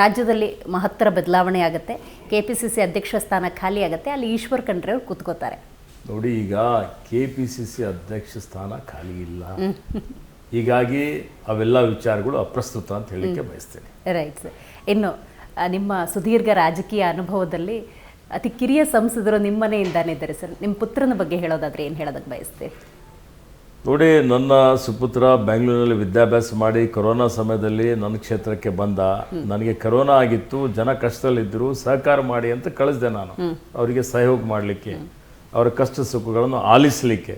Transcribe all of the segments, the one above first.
ರಾಜ್ಯದಲ್ಲಿ ಮಹತ್ತರ ಬದಲಾವಣೆ ಆಗುತ್ತೆ. ಕೆ ಪಿ ಸಿ ಸಿ ಅಧ್ಯಕ್ಷ ಸ್ಥಾನ ಖಾಲಿ ಆಗುತ್ತೆ. ಅಲ್ಲಿ ಈಶ್ವರ್ ಖಂಡ್ರೆ ಅವ್ರು ಕೂತ್ಕೋತಾರೆ. ನೋಡಿ ಈಗ ಕೆ ಪಿ ಸಿ ಸಿ ಅಧ್ಯಕ್ಷ ಸ್ಥಾನ ಖಾಲಿ ಇಲ್ಲ. ಹೀಗಾಗಿ ಅವೆಲ್ಲ ವಿಚಾರಗಳು ಅಪ್ರಸ್ತುತ ಅಂತ ಹೇಳಲಿಕ್ಕೆ ಬಯಸ್ತೇನೆ. Right sir. ಇನ್ನು ನಿಮ್ಮ ಸುದೀರ್ಘ ರಾಜಕೀಯ ಅನುಭವದಲ್ಲಿ ಅತಿ ಕಿರಿಯ ಸಂಸದರು ನಿಮ್ಮನೆಯಿಂದಾನೇ ಇದ್ದಾರೆ ಸರ್. ನಿಮ್ಮ ಪುತ್ರನ ಬಗ್ಗೆ ಹೇಳೋದಾದ್ರೆ ಏನು ಹೇಳೋದಕ್ಕೆ ಬಯಸ್ತೀರಿ? ನೋಡಿ ನನ್ನ ಸುಪುತ್ರ ಬೆಂಗಳೂರಿನಲ್ಲಿ ವಿದ್ಯಾಭ್ಯಾಸ ಮಾಡಿ ಕೊರೋನಾ ಸಮಯದಲ್ಲಿ ನನ್ನ ಕ್ಷೇತ್ರಕ್ಕೆ ಬಂದ. ನನಗೆ ಕೊರೋನಾ ಆಗಿತ್ತು ಜನ ಕಷ್ಟದಲ್ಲಿದ್ದರು ಸಹಕಾರ ಮಾಡಿ ಅಂತ ಕಳಿಸ್ದೆ ನಾನು. ಅವರಿಗೆ ಸಹಯೋಗ ಮಾಡಲಿಕ್ಕೆ ಅವರ ಕಷ್ಟ ಸುಖಗಳನ್ನು ಆಲಿಸಲಿಕ್ಕೆ.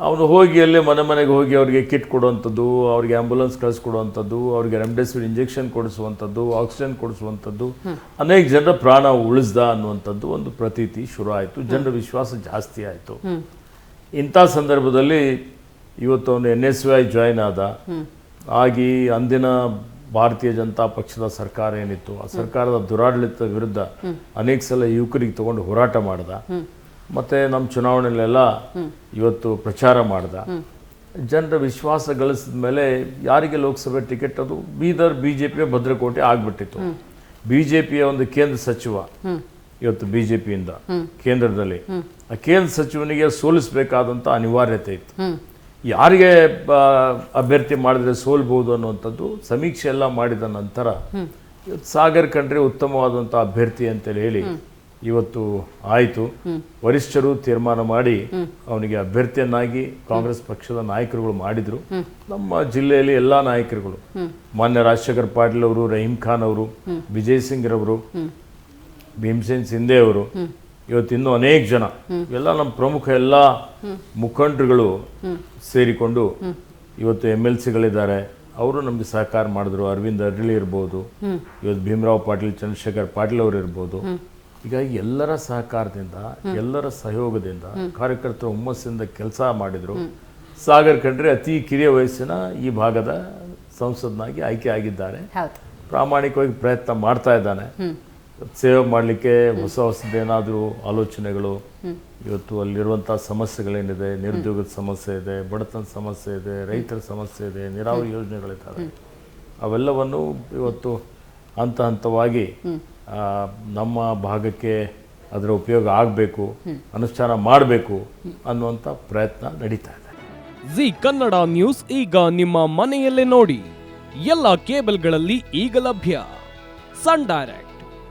ಅವನು ಹೋಗಿ ಅಲ್ಲೇ ಮನೆ ಮನೆಗೆ ಹೋಗಿ ಅವರಿಗೆ ಕಿಟ್ ಕೊಡುವಂಥದ್ದು ಅವರಿಗೆ ಆ್ಯಂಬುಲೆನ್ಸ್ ಕಳಿಸ್ಕೊಡುವಂಥದ್ದು ಅವರಿಗೆ ರೆಮ್ಡೆಸಿವಿರ್ ಇಂಜೆಕ್ಷನ್ ಕೊಡಿಸುವಂಥದ್ದು ಆಕ್ಸಿಜನ್ ಕೊಡಿಸುವಂಥದ್ದು. ಅನೇಕ ಜನರ ಪ್ರಾಣ ಉಳಿಸ್ದ ಅನ್ನುವಂಥದ್ದು ಒಂದು ಪ್ರತೀತಿ ಶುರು ಆಯಿತು. ಜನರ ವಿಶ್ವಾಸ ಜಾಸ್ತಿ ಆಯಿತು. ಇಂಥ ಸಂದರ್ಭದಲ್ಲಿ ಇವತ್ತು ಅವನು ಎನ್ ಎಸ್ ವೈ ಜಾಯ್ನ್ ಆದ ಆಗಿ ಅಂದಿನ ಭಾರತೀಯ ಜನತಾ ಪಕ್ಷದ ಸರ್ಕಾರ ಏನಿತ್ತು ಆ ಸರ್ಕಾರದ ದುರಾಡಳಿತದ ವಿರುದ್ಧ ಅನೇಕ ಸಲ ಯುವಕರಿಗೆ ತಗೊಂಡು ಹೋರಾಟ ಮಾಡ್ದ. ಮತ್ತೆ ನಮ್ಮ ಚುನಾವಣೆಯಲ್ಲೆಲ್ಲ ಇವತ್ತು ಪ್ರಚಾರ ಮಾಡ್ದ. ಜನರ ವಿಶ್ವಾಸ ಗಳಿಸಿದ ಮೇಲೆ ಯಾರಿಗೆ ಲೋಕಸಭೆ ಟಿಕೆಟ್ ಅದು ಬೀದರ್ ಬಿ ಜೆ ಪಿಯ ಭದ್ರಕೋಟೆ ಆಗ್ಬಿಟ್ಟಿತ್ತು. ಬಿಜೆಪಿಯ ಒಂದು ಕೇಂದ್ರ ಸಚಿವ ಇವತ್ತು ಬಿಜೆಪಿಯಿಂದ ಕೇಂದ್ರದಲ್ಲಿ. ಆ ಕೇಂದ್ರ ಸಚಿವನಿಗೆ ಸೋಲಿಸಬೇಕಾದಂಥ ಅನಿವಾರ್ಯತೆ ಇತ್ತು. ಯಾರಿಗೆ ಅಭ್ಯರ್ಥಿ ಮಾಡಿದ್ರೆ ಸೋಲ್ಬಹುದು ಅನ್ನುವಂಥದ್ದು ಸಮೀಕ್ಷೆ ಎಲ್ಲ ಮಾಡಿದ ನಂತರ ಇವತ್ತು ಸಾಗರ್ ಕಂಡ್ರೆ ಉತ್ತಮವಾದಂಥ ಅಭ್ಯರ್ಥಿ ಅಂತೇಳಿ ಹೇಳಿ ಇವತ್ತು ಆಯಿತು. ವರಿಷ್ಠರು ತೀರ್ಮಾನ ಮಾಡಿ ಅವನಿಗೆ ಅಭ್ಯರ್ಥಿಯನ್ನಾಗಿ ಕಾಂಗ್ರೆಸ್ ಪಕ್ಷದ ನಾಯಕರುಗಳು ಮಾಡಿದ್ರು. ನಮ್ಮ ಜಿಲ್ಲೆಯಲ್ಲಿ ಎಲ್ಲಾ ನಾಯಕರುಗಳು. ಮಾನ್ಯ ರಾಜಶೇಖರ್ ಪಾಟೀಲ್ ಅವರು ರಹೀಂ ಖಾನ್ ಅವರು ವಿಜಯ್ ಸಿಂಗ್ ರವರು ಭೀಮಸೇನ್ ಸಿಂಧೆ ಅವರು ಇವತ್ತು ಇನ್ನೂ ಅನೇಕ ಜನ ಎಲ್ಲ ನಮ್ಮ ಪ್ರಮುಖ ಎಲ್ಲ ಮುಖಂಡರುಗಳು ಸೇರಿಕೊಂಡು ಇವತ್ತು ಎಂ ಎಲ್ ಸಿಗಳಿದ್ದಾರೆ. ಅವರು ನಮಗೆ ಸಹಕಾರ ಮಾಡಿದ್ರು. ಅರವಿಂದ್ ಅರ್ಲಿ ಇರ್ಬೋದು ಇವತ್ತು ಭೀಮರಾವ್ ಪಾಟೀಲ್ ಚಂದ್ರಶೇಖರ್ ಪಾಟೀಲ್ ಅವರು ಇರ್ಬೋದು. ಹೀಗಾಗಿ ಎಲ್ಲರ ಸಹಕಾರದಿಂದ ಎಲ್ಲರ ಸಹಯೋಗದಿಂದ ಕಾರ್ಯಕರ್ತರ ಹುಮ್ಮಸ್ಸಿಂದ ಕೆಲಸ ಮಾಡಿದ್ರು. ಸಾಗರ್ ಖಂಡ್ರೆ ಅತಿ ಕಿರಿಯ ವಯಸ್ಸಿನ ಈ ಭಾಗದ ಸಂಸದನಾಗಿ ಆಯ್ಕೆ ಆಗಿದ್ದಾರೆ. ಪ್ರಾಮಾಣಿಕವಾಗಿ ಪ್ರಯತ್ನ ಮಾಡ್ತಾ ಇದ್ದಾನೆ. ಸೇವೆ ಮಾಡಲಿಕ್ಕೆ ಹೊಸ ಹೊಸದೇನಾದರೂ ಆಲೋಚನೆಗಳು. ಇವತ್ತು ಅಲ್ಲಿರುವಂಥ ಸಮಸ್ಯೆಗಳೇನಿದೆ, ನಿರುದ್ಯೋಗದ ಸಮಸ್ಯೆ ಇದೆ ಬಡತನ ಸಮಸ್ಯೆ ಇದೆ, ರೈತರ ಸಮಸ್ಯೆ ಇದೆ, ನೀರಾವರಿ ಯೋಜನೆಗಳಿದ್ದಾವೆ. ಅವೆಲ್ಲವನ್ನು ಇವತ್ತು ಹಂತ ಹಂತವಾಗಿ ನಮ್ಮ ಭಾಗಕ್ಕೆ ಅದರ ಉಪಯೋಗ ಆಗಬೇಕು, ಅನುಷ್ಠಾನ ಮಾಡಬೇಕು ಅನ್ನುವಂಥ ಪ್ರಯತ್ನ ನಡೀತಾ ಇದೆ. ಜಿ ಕನ್ನಡ ನ್ಯೂಸ್ ಈಗ ನಿಮ್ಮ ಮನೆಯಲ್ಲೇ ನೋಡಿ. ಎಲ್ಲ ಕೇಬಲ್ಗಳಲ್ಲಿ ಈಗ ಲಭ್ಯ. Sun Direct.